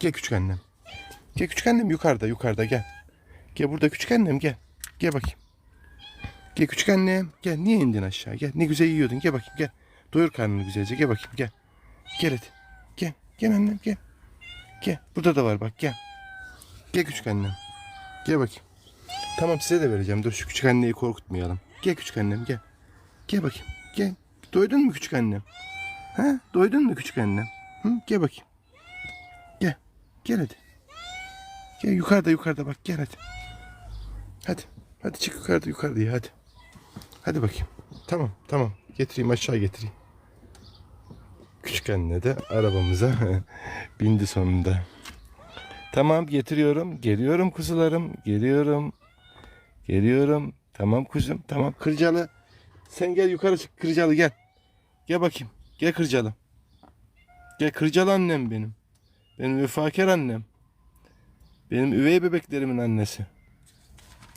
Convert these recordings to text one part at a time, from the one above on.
Gel küçük annem. Gel küçük annem yukarıda yukarıda gel. Gel burada küçük annem gel. Gel bakayım. Gel küçük annem. Gel niye indin aşağı gel. Ne güzel yiyordun gel bakayım gel. Doyur karnını güzelce gel bakayım gel. Gel hadi. Gel. Gel annem gel. Gel. Burada da var bak gel. Gel küçük annem. Gel bakayım. Tamam size de vereceğim. Dur şu küçük anneyi korkutmayalım. Gel küçük annem gel. Gel bakayım. Gel. Doydun mu küçük annem? Ha? Doydun mu küçük annem? Hı? Gel bakayım. Gel. Hadi. Gel yukarıda yukarıda bak gel hadi. Hadi. Hadi çık yukarıda yukarıda ya hadi. Hadi bakayım. Tamam tamam. Getireyim aşağı getireyim. Küçük anne de arabamıza bindi sonunda. Tamam getiriyorum. Geliyorum kuzularım. Geliyorum. Geliyorum. Tamam kuzum. Tamam kırcalı. Sen gel yukarı çık kırcalı gel. Gel bakayım. Gel kırcalı. Gel kırcalı annem benim. Benim vefakar annem. Benim üvey bebeklerimin annesi.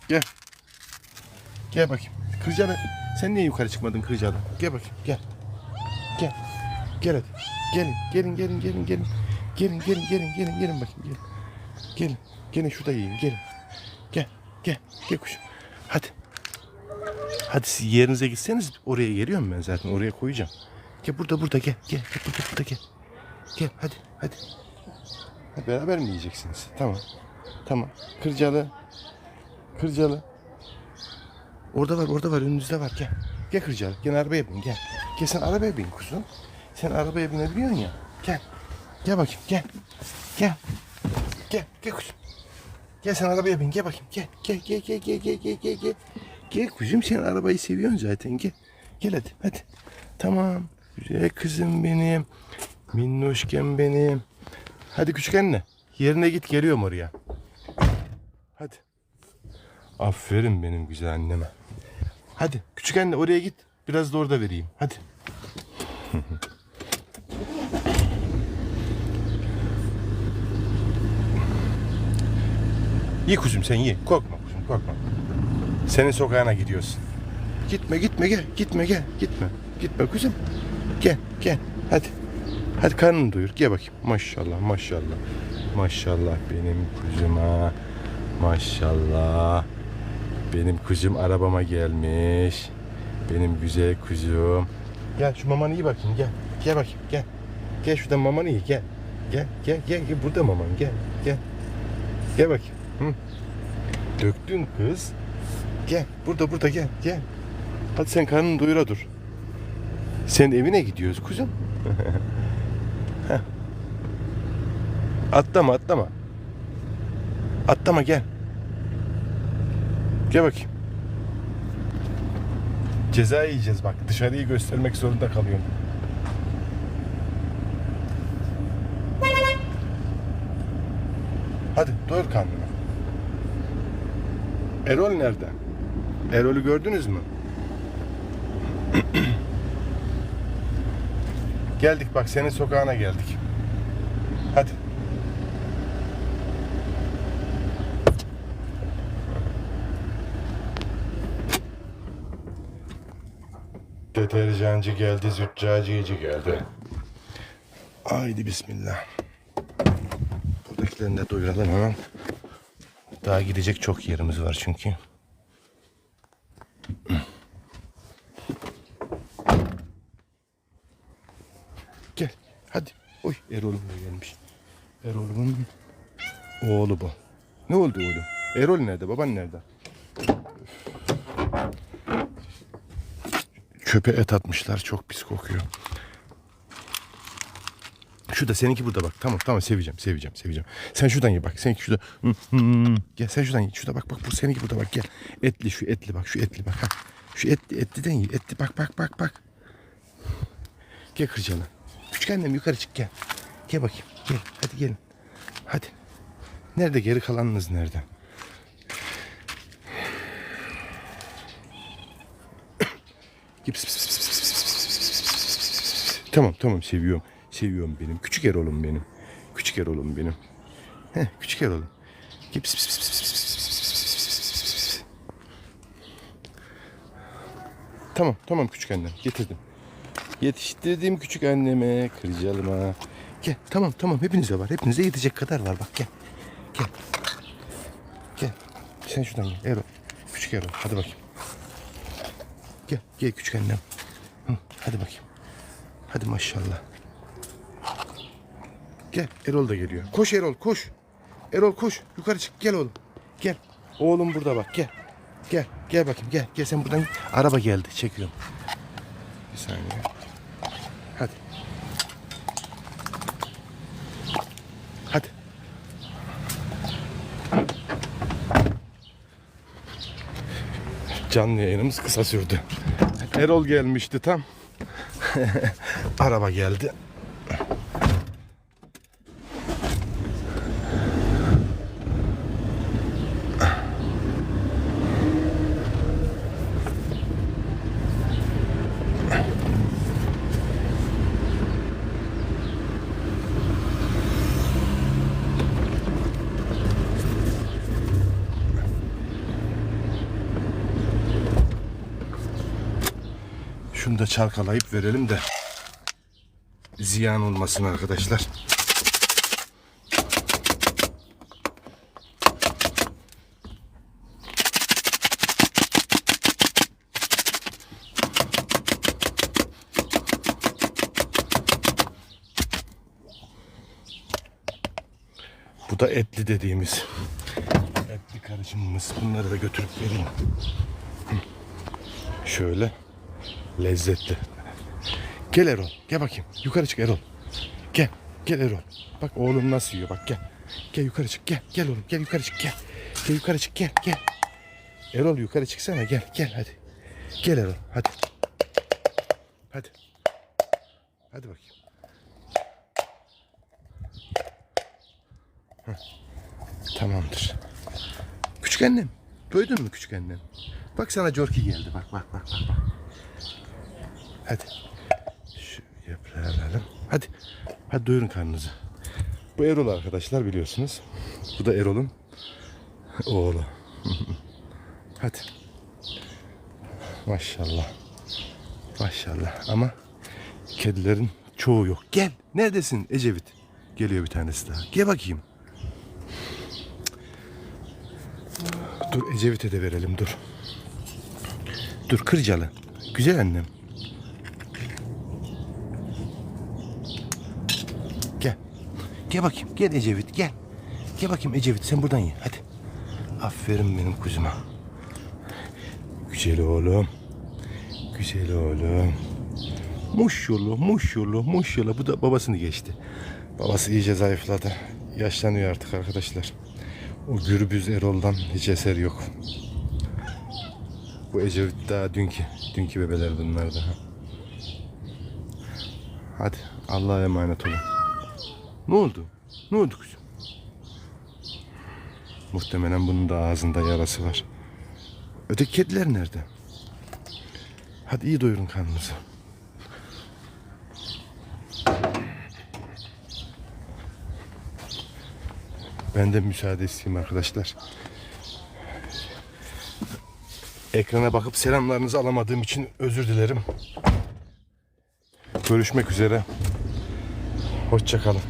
Gel. Gel bakayım. Kırcalı. Sen niye yukarı çıkmadın Kırcalı? Gel bakayım. Gel. Gel. Gel hadi. Gelin. Gelin gelin gelin gelin. Gelin gelin gelin gelin gelin bakayım gelin. Gelin. Gelin şurada yiyin gelin. Gel. Gel. Gel kuşum. Hadi. Hadi siz yerinize gitseniz oraya geliyorum ben zaten. Oraya koyacağım. Gel burada burada gel. Gel, gel burada burada gel. Gel hadi hadi. Beraber mi yiyeceksiniz? Tamam. Tamam. Kırcalı. Kırcalı. Orada var orada var önünüzde var gel. Gel Kırcalı. Gel arabaya bin gel. Gel sen arabaya bin kuzum. Sen arabaya binebiliyorsun ya. Gel. Gel bakayım gel. Gel. Gel gel kuzum. Gel sen arabaya bin gel bakayım gel. Gel gel gel gel gel gel gel gel. Gel kuzum sen arabayı seviyorsun zaten gel. Gel hadi hadi. Tamam. Güzel kızım benim. Minnoşkem benim. Hadi küçük anne. Yerine git geliyorum oraya. Hadi. Aferin benim güzel anneme. Hadi küçük anne oraya git. Biraz da orada vereyim. Hadi. Ye kuzum sen ye. Korkma kuzum korkma. Senin sokağına gidiyorsun. Gitme gitme gel. Gitme gel. Gitme. Gitme kuzum. Gel gel. Hadi. Hadi karnını doyur. Gel bakayım. Maşallah maşallah. Maşallah benim kuzuma. Maşallah. Benim kuzum arabama gelmiş. Benim güzel kuzum. Gel şu mamanı iyi bakayım gel. Gel bakayım gel. Gel şuradan mamanı iyi gel. Gel gel gel. gel. Burada maman gel. Gel. Gel bakayım. Hı. Döktün kız. Gel. Burada burada gel. Gel. Hadi sen karnını doyura dur. Sen evine gidiyoruz kuzum. Heh. atlama atlama. Atlama gel. Gel bakayım. Ceza yiyeceğiz bak. Dışarıyı göstermek zorunda kalıyorum. Hadi doyur karnını. Erol nerede? Erol'ü gördünüz mü? geldik bak senin sokağına geldik. Hadi. Deterjancı geldi, züccaciyeci geldi. Haydi bismillah. Buradakilerini de doyuralım hemen. Daha gidecek çok yerimiz var çünkü. Gel hadi. Oy Erol'um da gelmiş. Erol'umun oğlu bu. Ne oldu oğlum? Erol nerede? Baban nerede? Çöpe et atmışlar. Çok pis kokuyor. Şu da seninki burada bak. Tamam tamam seveceğim seveceğim seveceğim. Sen şuradan ye bak. Seninki şurada. Gel sen şuradan ye. Şurada bak bak bu seninki burada bak gel. Etli şu etli bak şu etli bak ha. Şu etli etliden ye. Etli bak bak bak bak. Gel kırcalı. Küçük annem yukarı çık gel. Gel bakayım. Gel. Hadi gelin. Hadi. Nerede geri kalanınız nerede? tamam tamam seviyorum. Seviyorum benim. Küçük Erol'um benim. Küçük Erol'um benim. Heh, küçük Erol'um. Gips pis Tamam tamam küçük annem getirdim. Yetiştirdim küçük anneme kırcalıma. Gel. Tamam tamam hepinize var. Hepinize yetecek kadar var bak gel. Gel. Gel. Sen şuradan gel. Erol. Küçük Erol. Hadi bakayım. Gel. Gel küçük annem. Hı, hadi bakayım. Hadi maşallah. Gel. Erol da geliyor. Koş Erol koş. Erol koş. Yukarı çık. Gel oğlum. Gel. Oğlum burada bak. Gel. Gel. Gel bakayım. Gel. Gel sen buradan. Araba geldi. Çekiyorum. Bir saniye. Canlı yayınımız kısa sürdü. Erol gelmişti tam. Araba geldi. Şunu da çalkalayıp verelim de ziyan olmasın arkadaşlar. Bu da etli dediğimiz etli karışımımız. Bunları da götürüp vereyim. Şöyle lezzetli. Gel Erol. Gel bakayım. Yukarı çık Erol. Gel. Gel Erol. Bak oğlum nasıl yiyor. Bak gel. Gel yukarı çık. Gel. Gel oğlum. Gel yukarı çık. Gel. Gel yukarı çık. Gel. Gel. Erol yukarı çıksana. Gel. Gel hadi. Gel Erol. Hadi. Hadi. Hadi bakayım. Heh. Tamamdır. Küçük annem. Doydun mu küçük annem? Bak sana Corki geldi. Bak bak bak bak. bak. Hadi. Şu yaprağı alalım. Hadi. Hadi doyurun karnınızı. Bu Erol arkadaşlar biliyorsunuz. Bu da Erol'un oğlu. Hadi. Maşallah. Maşallah. Ama kedilerin çoğu yok. Gel. Neredesin Ecevit? Geliyor bir tanesi daha. Gel bakayım. Dur Ecevit'e de verelim dur. Dur Kırcalı. Güzel annem. Gel. Gel bakayım. Gel Ecevit gel. Gel bakayım Ecevit sen buradan ye. Hadi. Aferin benim kuzuma. Güzel oğlum. Güzel oğlum. Maşallah maşallah maşallah. Bu da babasını geçti. Babası iyice zayıfladı. Yaşlanıyor artık arkadaşlar. O gürbüz Erol'dan hiç eser yok. Bu Ecevit daha dünkü, dünkü bebeler bunlar da. Hadi Allah'a emanet olun. Ne oldu? Ne oldu kuzum? Muhtemelen bunun da ağzında yarası var. Öteki kediler nerede? Hadi iyi doyurun karnınızı. Ben de müsaade isteyeyim arkadaşlar. Ekrana bakıp selamlarınızı alamadığım için özür dilerim. Görüşmek üzere. Hoşçakalın.